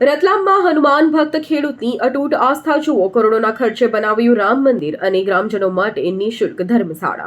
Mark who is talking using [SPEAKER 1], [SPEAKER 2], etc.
[SPEAKER 1] રતલામમાં હનુમાન ભક્ત ખેડૂતની અટૂટ આસ્થા જુઓ. કરોડોના ખર્ચે બનાવ્યું રામ મંદિર અને ગ્રામજનો માટે નિઃશુલ્ક ધર્મશાળા.